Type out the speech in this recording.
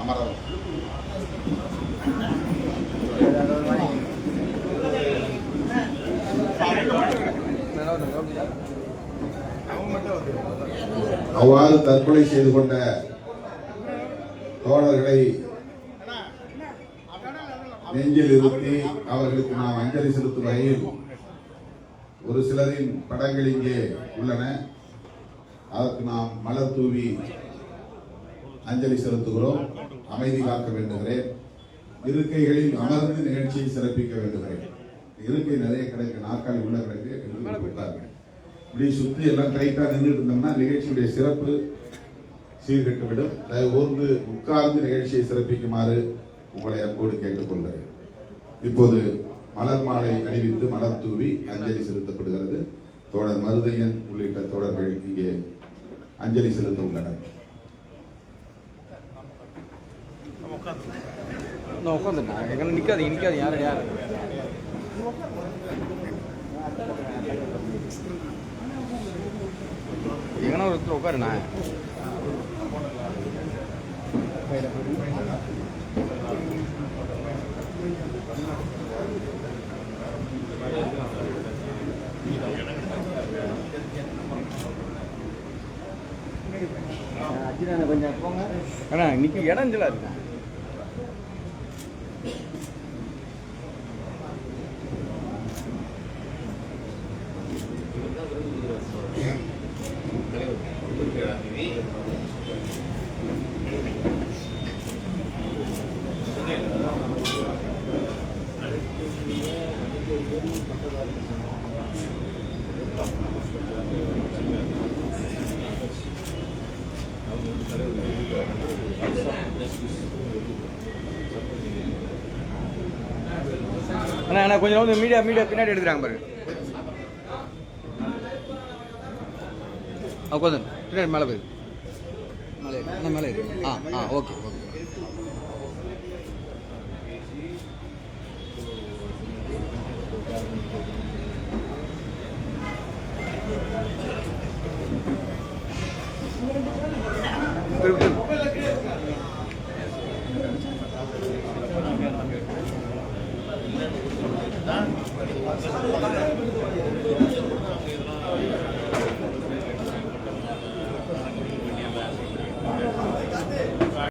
అమరావతి அவ்வாறு தற்கொலை செய்து கொண்ட தோழர்களை நெஞ்சில் இருத்தி அவர்களுக்கு நாம் அஞ்சலி செலுத்தும் வகையில் ஒரு சிலரின் படங்கள் இங்கே உள்ளன. அதற்கு நாம் மலர் தூவி அஞ்சலி செலுத்துகிறோம். அமைதி காக்க வேண்டுகிறேன். இருக்கைகளில் அமர்ந்து நிகழ்ச்சியை சிறப்பிக்க வேண்டுகிறேன். இருக்கை நிறைய கிடக்கு நாற்காலி உள்ள கிடக்கு விட்டார்கள் இப்படி சுற்றி எல்லாம் டைட்டாக நின்றுட்டு இருந்தோம்னா நிகழ்ச்சியுடைய சிறப்பு சீர்கட்டுவிடும். தயவு உட்கார்ந்து நிகழ்ச்சியை சிறப்பிக்குமாறு உங்களை அப்போடு கேட்டுக்கொள்கிறேன். இப்போது மலர் மாலை அணிவித்து மலர் தூவி அஞ்சலி செலுத்தப்படுகிறது. தோழர் மருதையன் உள்ளிட்ட தோழர்கள் இங்கே அஞ்சலி செலுத்த உள்ளனர். நான் உட்காந்துட்டேன் எங்கே நிற்காது நிற்காது யார் யார்? எங்கன்னா ஒருத்தர் உட்காருண்ணா. கொஞ்சம் அண்ணா இன்னைக்கு இடம் இருக்கேன் அண்ணா அண்ணா கொஞ்சம் வந்து மீடியா மீடியா பின்னாடி எடுக்கிறாங்க பாருங்க உட்காந்து பின்னாடி மேலே போயிரு. மேலே அண்ணா மேலே ஆ ஆ ஓகே ஓகே.